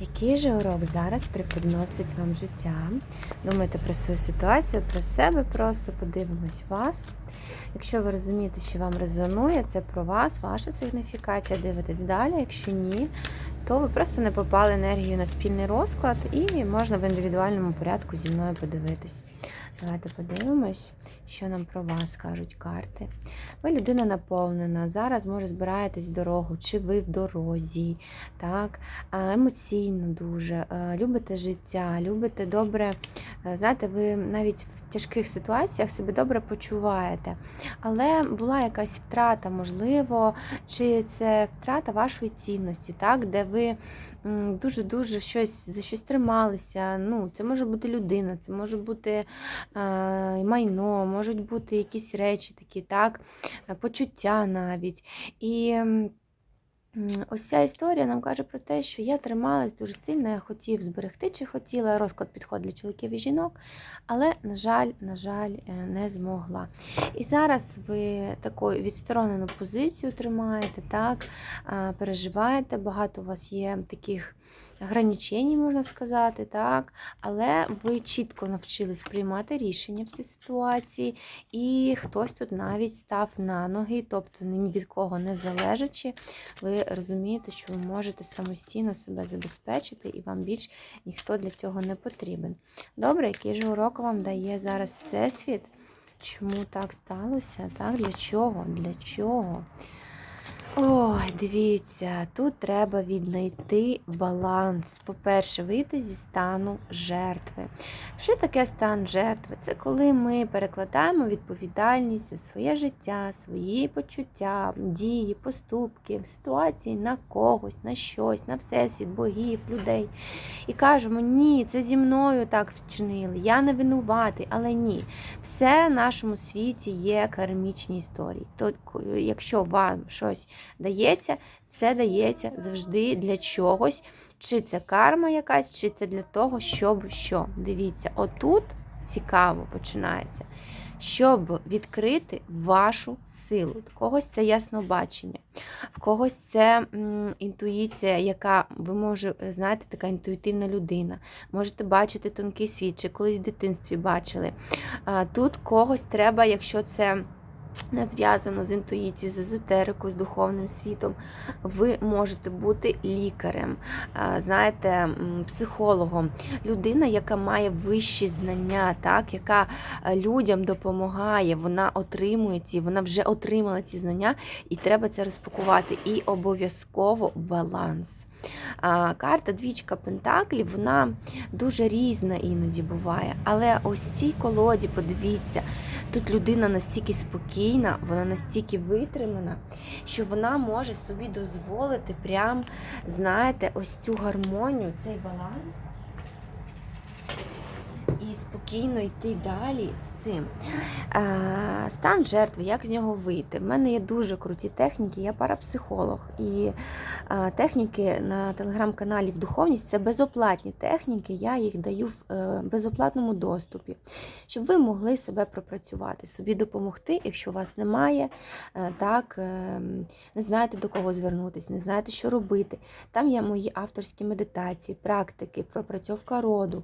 Який же урок зараз преподносить вам життя? Думайте про свою ситуацію, про себе, просто подивимось вас. Якщо ви розумієте, що вам резонує, це про вас, ваша сигніфікація, дивитесь далі. Якщо ні, то ви просто не попали енергію на спільний розклад і можна в індивідуальному порядку зі мною подивитись. Давайте подивимось, що нам про вас кажуть карти. Ви людина наповнена. Зараз, може, збираєтесь в дорогу, чи ви в дорозі, так, емоційно дуже, любите життя, любите добре. Знаєте, ви навіть в тяжких ситуаціях себе добре почуваєте. Але була якась втрата, можливо, чи це втрата вашої цінності, так, де ви дуже-дуже щось за щось трималися. Ну, це може бути людина, це може бути е, майно, можуть бути якісь речі такі, так, е, почуття навіть. І ось ця історія нам каже про те, що я трималась дуже сильно, я хотів зберегти чи хотіла. Розклад підходить для чоловіків і жінок, але, на жаль, на жаль, е, не змогла. І зараз ви таку відсторонену позицію тримаєте, так, переживаєте, багато у вас є таких ограничень, можна сказати, так, але ви чітко навчились приймати рішення в цій ситуації, і хтось тут навіть став на ноги, тобто ні від кого не залежачи, ви розумієте, що ви можете самостійно себе забезпечити, і вам більш ніхто для цього не потрібен. Добре, який же урок вам дає зараз Всесвіт? Чому так сталося? Так? Для чого? Для чого? Ой, дивіться, тут треба віднайти баланс. По-перше, вийти зі стану жертви. Що таке стан жертви? Це коли ми перекладаємо відповідальність за своє життя, свої почуття, дії, поступки, ситуації на когось, на щось, на всесвіт, богів, людей. І кажемо, ні, це зі мною так вчинили, я не винуватий, але ні. Все в нашому світі є кармічні історії. То, якщо вам щось дається, це дається завжди для чогось. Чи це карма якась, чи це для того, щоб що. Дивіться, отут цікаво починається. Щоб відкрити вашу силу. В когось це яснобачення, в когось це інтуїція, яка ви може, знаєте, така інтуїтивна людина. Можете бачити тонкий світ, чи колись в дитинстві бачили. Тут когось треба, якщо це зв'язано з інтуїцією, з езотерикою, з духовним світом. Ви можете бути лікарем, знаєте, психологом, людина, яка має вищі знання, так, яка е, людям допомагає, вона отримує ці, вона вже отримала ці знання, і треба це розпакувати. І обов'язково баланс. Карта двічка Пентаклів, вона дуже різна іноді буває. Але ось цій колоді, подивіться, тут людина настільки спокійна, вона настільки витримана, що вона може собі дозволити прям, знаєте, ось цю гармонію, цей баланс. Спокійно йти далі з цим. Е, Стан жертви, як з нього вийти? В мене є дуже круті техніки, я парапсихолог. І е, техніки на телеграм-каналі в духовність це безоплатні техніки, я їх даю в е, безоплатному доступі, щоб ви могли себе пропрацювати, собі допомогти, якщо у вас немає, так, не знаєте до кого звернутися, не знаєте, що робити. Там є мої авторські медитації, практики, пропрацьовка роду.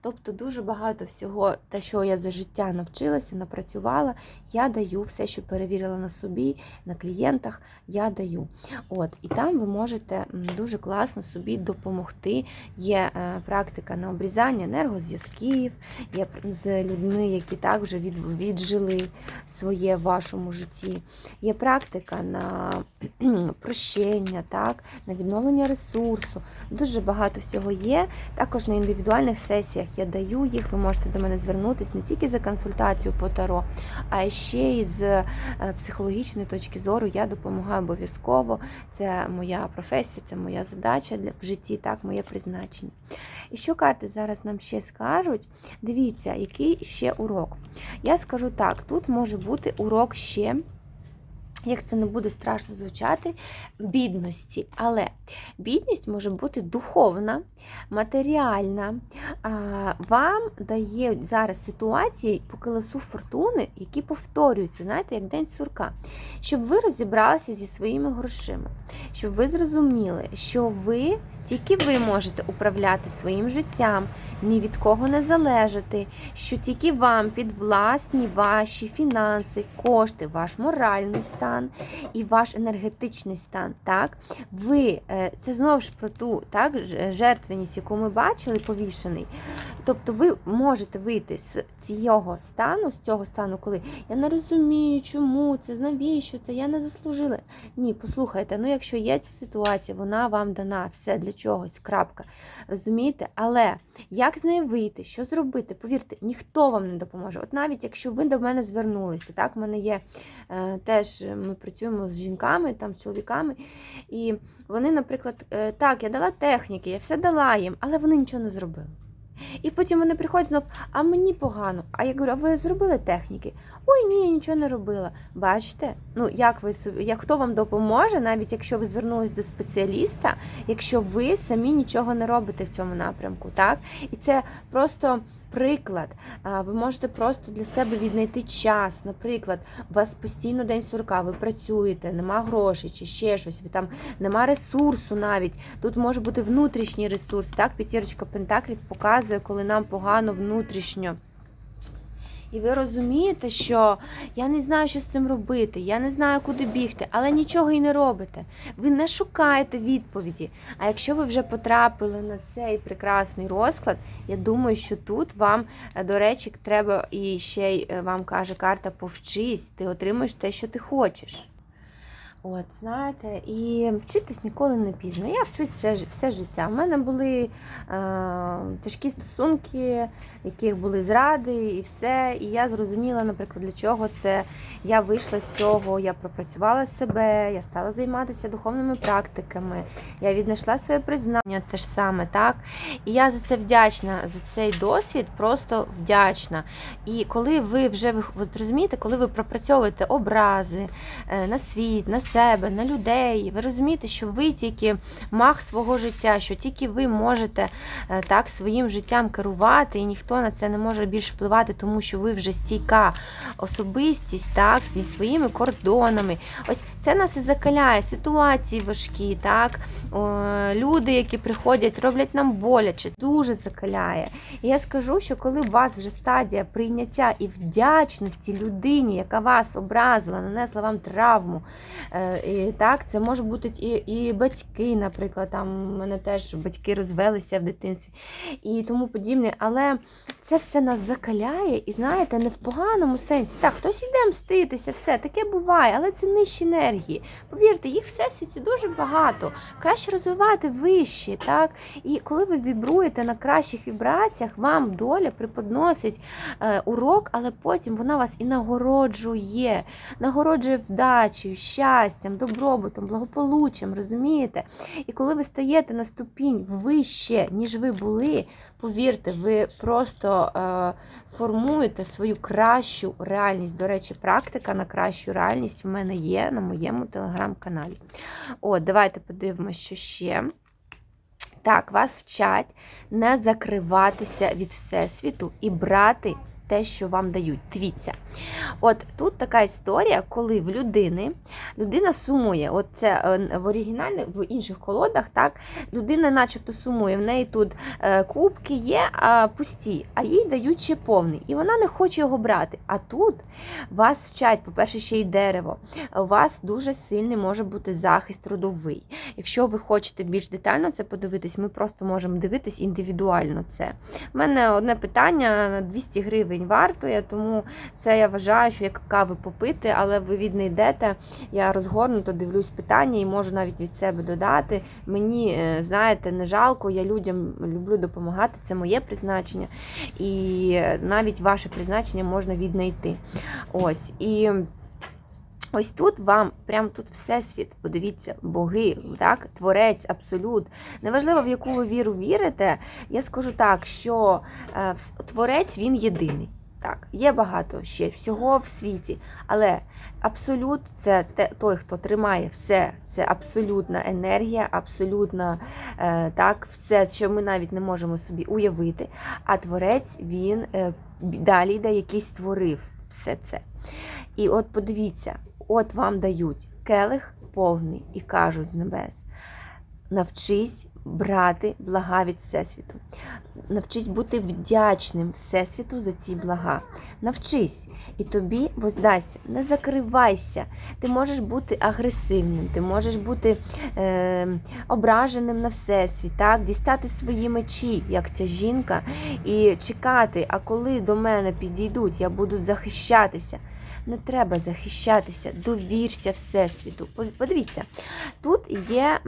Тобто дуже багато всього, те, що я за життя навчилася, напрацювала, я даю все, що перевірила на собі, на клієнтах, я даю. От, І там ви можете дуже класно собі допомогти. Є е, практика на обрізання енергозв'язків, є з людьми, які так вже від, віджили своє в вашому житті. Є практика на прощення, так, на відновлення ресурсу. Дуже багато всього є. Також на індивідуальних сесіях я даю їх. Ви можете до мене звернутися не тільки за консультацію по таро, а ще й з е, психологічної точки зору. Я допомагаю обов'язково. Це моя професія, це моя задача для в житті, так, моє призначення. І що карти зараз нам ще скажуть? Дивіться, який ще урок. Я скажу так: тут може бути урок ще як це не буде страшно звучати, бідності. Але бідність може бути духовна, матеріальна. Вам дають зараз ситуації по колесу фортуни, які повторюються, знаєте, як день сурка. Щоб ви розібралися зі своїми грошима, щоб ви зрозуміли, що ви тільки ви можете управляти своїм життям, ні від кого не залежати, що тільки вам підвласні ваші фінанси, кошти, ваш моральний стан і ваш енергетичний стан. Так, ви е, це знову ж про ту так ж- жертвеність, яку ми бачили, повішений. Тобто, ви можете вийти з цього стану, з цього стану, коли я не розумію, чому це, навіщо це, я не заслужила. Ні, послухайте, ну якщо є ця ситуація, вона вам дана все для чогось, крапка. Розумієте? Але як з неї вийти, що зробити? Повірте, ніхто вам не допоможе. От навіть якщо ви до мене звернулися, так, в мене є е, теж е, ми працюємо з жінками, там, з чоловіками, і вони, наприклад, е, так, я дала техніки, я все дала їм, але вони нічого не зробили. І потім вони приходять, ну, а мені погано. А я говорю, а ви зробили техніки? Ой, ні, я нічого не робила. Бачите? Ну, як ви як хто вам допоможе, навіть якщо ви звернулись до спеціаліста, якщо ви самі нічого не робите в цьому напрямку, так? І це просто приклад. Ви можете просто для себе віднайти час. Наприклад, у вас постійно день сурка, ви працюєте, нема грошей чи ще щось, ви там нема ресурсу навіть. Тут може бути внутрішній ресурс. Так, п'ятірочка пентаклів показує, коли нам погано внутрішньо. І ви розумієте, що я не знаю, що з цим робити, я не знаю, куди бігти, але нічого і не робите. Ви не шукаєте відповіді. А якщо ви вже потрапили на цей прекрасний розклад, я думаю, що тут вам, е, до речі, треба і ще й е, вам каже карта повчись, ти отримаєш те, що ти хочеш. От, знаєте, і вчитись ніколи не пізно. Я вчусь ж- все життя. У мене були е, тяжкі стосунки, яких були зради і все. І я зрозуміла, наприклад, для чого це. Я вийшла з цього, я пропрацювала себе, я стала займатися духовними практиками, я віднайшла своє признання те ж саме, так? І я за це вдячна, за цей досвід, просто вдячна. І коли ви вже ви розумієте, коли ви пропрацьовуєте образи е, на світ, на себе, на людей, ви розумієте, що ви тільки мах свого життя, що тільки ви можете е, так своїм життям керувати, і ніхто на це не може більш впливати, тому що ви вже стійка особистість, так, зі своїми кордонами. Ось це нас і закаляє, ситуації важкі, так, люди, які приходять, роблять нам боляче, дуже закаляє. І я скажу, що коли у вас вже стадія прийняття і вдячності людині, яка вас образила, нанесла вам травму, е, і так, це може бути і, і батьки, наприклад, там у мене теж батьки розвелися в дитинстві і тому подібне. Але це все нас закаляє, і знаєте, не в поганому сенсі. Так, хтось іде мститися, все таке буває, але це нижчі енергії. Повірте, їх в всесвіті дуже багато. Краще розвивати вищі, так? І коли ви вібруєте на кращих вібраціях, вам доля преподносить е, урок, але потім вона вас і нагороджує, нагороджує вдачею, щастям, добробутом, благополуччям, розумієте? І коли ви стаєте на ступінь вище, ніж ви були, повірте, ви просто е, формуєте свою кращу реальність. До речі, практика на кращу реальність в мене є на моєму телеграм-каналі. От, давайте подивимося, що ще. Так, вас вчать не закриватися від Всесвіту і брати те, що вам дають. Дивіться. От тут така історія, коли в людини людина сумує. От це е, в оригінальних, в інших колодах, так, людина начебто сумує. В неї тут е, кубки є а, пусті, а їй дають ще повний. І вона не хоче його брати. А тут вас вчать, по-перше, ще й дерево. У вас дуже сильний може бути захист родовий. Якщо ви хочете більш детально це подивитись, ми просто можемо дивитись індивідуально це. У мене одне питання на 200 гривень вартує, тому це я вважаю, що як кави попити, але ви від не йдете. Я розгорнуто дивлюсь питання і можу навіть від себе додати. Мені, е, знаєте, не жалко, я людям люблю допомагати, це моє призначення. І е, навіть ваше призначення можна віднайти. Ось. І Ось тут вам, прям тут всесвіт, подивіться, боги, так, творець, абсолют. Неважливо, в яку ви віру вірите, я скажу так, що е, творець він єдиний. Так, є багато ще всього в світі, але абсолют це те, той, хто тримає все. Це абсолютна енергія, абсолютна е, так, все, що ми навіть не можемо собі уявити. А творець він е, далі йде, який створив все це. І от подивіться, от вам дають келих повний і кажуть з небес: навчись брати блага від Всесвіту. Навчись бути вдячним Всесвіту за ці блага. Навчись, і тобі воздасться. Не закривайся. Ти можеш бути агресивним, ти можеш бути е, ображеним на всесвіт, так? дістати свої мечі, як ця жінка, і чекати, а коли до мене підійдуть, я буду захищатися. Не треба захищатися, довірся Всесвіту. Подивіться, тут є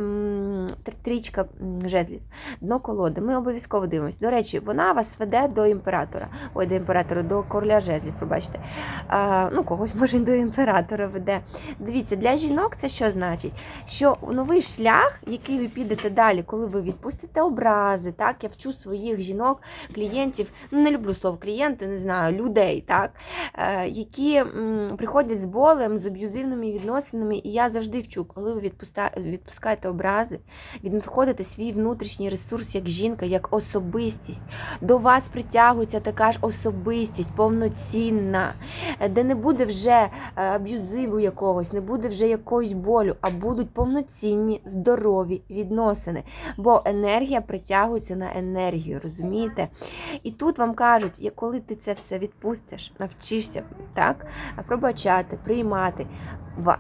трічка жезлів, дно колоди. Ми обов'язково дивимося. До речі, вона вас веде до імператора. Ой, до імператора, до короля жезлів, пробачте. А, ну, когось може до імператора веде. Дивіться, для жінок це що значить? Що новий шлях, який ви підете далі, коли ви відпустите образи, так, я вчу своїх жінок, клієнтів, ну не люблю слово клієнти, не знаю, людей, так, е, які приходять з болем, з аб'юзивними відносинами, і я завжди вчу, коли ви відпускаєте образи, віднаходите свій внутрішній ресурс як жінка, як особистість. До вас притягується така ж особистість, повноцінна, де не буде вже е, аб'юзиву якогось, не буде вже якоїсь болю, а будуть повноцінні, здорові відносини. Бо енергія притягується на енергію, розумієте? І тут вам кажуть, коли ти це все відпустиш, навчишся так, пробачати, приймати.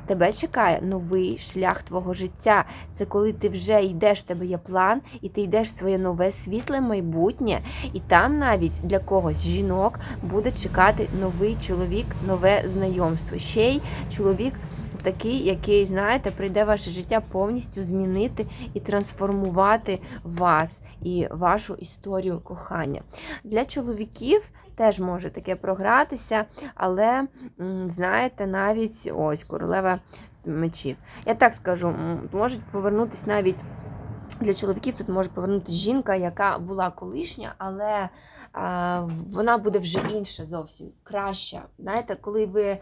Тебе чекає новий шлях твого життя. Це коли ти вже йдеш, в тебе є план, і ти йдеш в своє нове світле майбутнє, і там навіть для когось жінок буде чекати новий чоловік, нове знайомство. Ще й чоловік такий, який, знаєте, прийде ваше життя повністю змінити і трансформувати вас і вашу історію кохання. Для чоловіків теж може таке програтися, але, знаєте, навіть ось королева мечів. Я так скажу, можуть повернутися навіть. Для чоловіків тут може повернутися жінка, яка була колишня, але а, вона буде вже інша зовсім краща. Знаєте, коли ви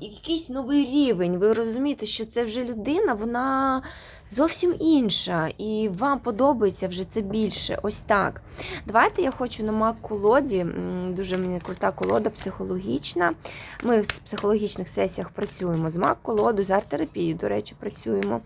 якийсь новий рівень, ви розумієте, що це вже людина, вона зовсім інша, і вам подобається вже це більше. Ось так. Давайте я хочу на мак колоді. Дуже мені крута колода психологічна. Ми в психологічних сесіях працюємо з мак колоду, з арт-терапією, до речі, працюємо.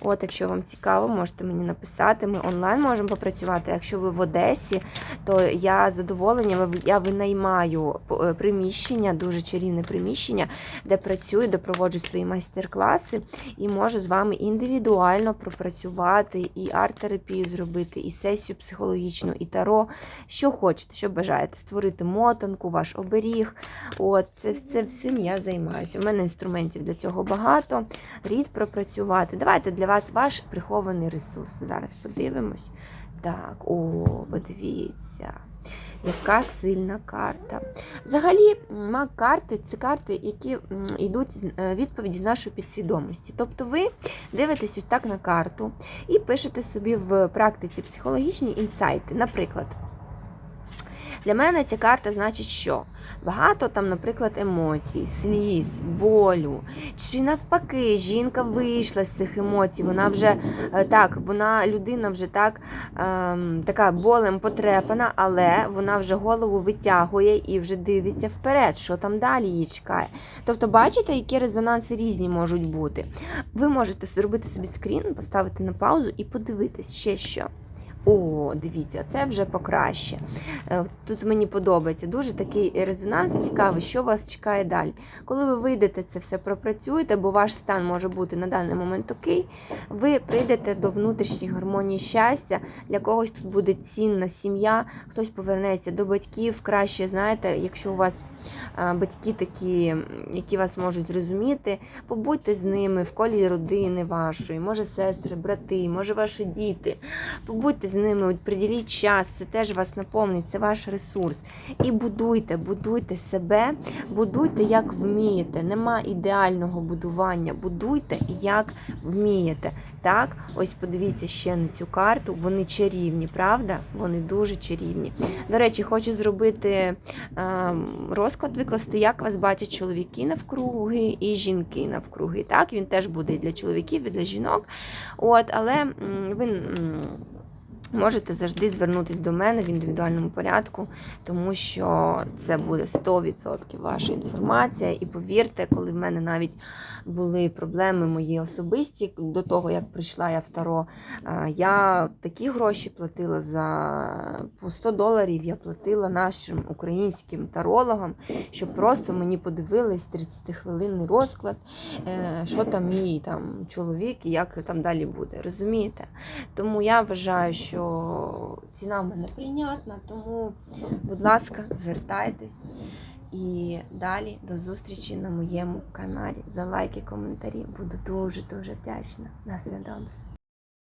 От, Якщо вам цікаво, можете мені написати. Ми онлайн можемо попрацювати. Якщо ви в Одесі, то я задоволення, я винаймаю е, приміщення, дуже чарівне приміщення, де працюю, де проводжу свої майстер-класи і можу з вами індивідуально пропрацювати, і арт-терапію зробити, і сесію психологічну, і таро. Що хочете, що бажаєте, створити мотанку, ваш оберіг. От, Це це всім я займаюся. У мене інструментів для цього багато. Рід пропрацювати. Давайте для вас ваш прихований ресурс. Зараз подивимось. Так, о, подивіться. Яка сильна карта. Взагалі, маг-карти це карти, які йдуть е, відповіді з нашої підсвідомості. Тобто ви дивитесь ось так на карту і пишете собі в практиці психологічні інсайти. Наприклад, для мене ця карта значить, що багато там, наприклад, емоцій, сліз, болю. Чи навпаки, жінка вийшла з цих емоцій, вона вже е, так, вона людина вже так ем, така болем потрепана, але вона вже голову витягує і вже дивиться вперед, що там далі її чекає. Тобто, бачите, які резонанси різні можуть бути. Ви можете зробити собі скрін, поставити на паузу і подивитись ще що. О, дивіться, це вже покраще. Е, тут мені подобається. Дуже такий резонанс цікавий, що вас чекає далі. Коли ви вийдете, це все пропрацюєте, бо ваш стан може бути на даний момент окей, ви прийдете до внутрішньої гармонії щастя. Для когось тут буде цінна сім'я, хтось повернеться до батьків. Краще, знаєте, якщо у вас батьки такі, які вас можуть зрозуміти, побудьте з ними в колі родини вашої, може сестри, брати, може ваші діти. Побудьте з ними, приділіть час, це теж вас наповнить, це ваш ресурс. І будуйте, будуйте себе, будуйте як вмієте. Нема ідеального будування. Будуйте як вмієте. Так, ось подивіться ще на цю карту. Вони чарівні, правда? Вони дуже чарівні. До речі, хочу зробити е, розклад, викласти, як вас бачать чоловіки навкруги і жінки навкруги. Так, він теж буде і для чоловіків, і для жінок. От, але ви. Можете завжди звернутися до мене в індивідуальному порядку, тому що це буде 100% ваша інформація. І повірте, коли в мене навіть були проблеми мої особисті до того, як прийшла я в Таро, е, я такі гроші платила за по 100 доларів. Я платила нашим українським тарологам, щоб просто мені подивились 30-хвилинний розклад, е, що там мій там чоловік і як там далі буде. Розумієте? Тому я вважаю, що ціна в мене прийнятна, тому, будь ласка, звертайтесь. І далі до зустрічі на моєму каналі. За лайки, коментарі. Буду дуже дуже вдячна. На все добре.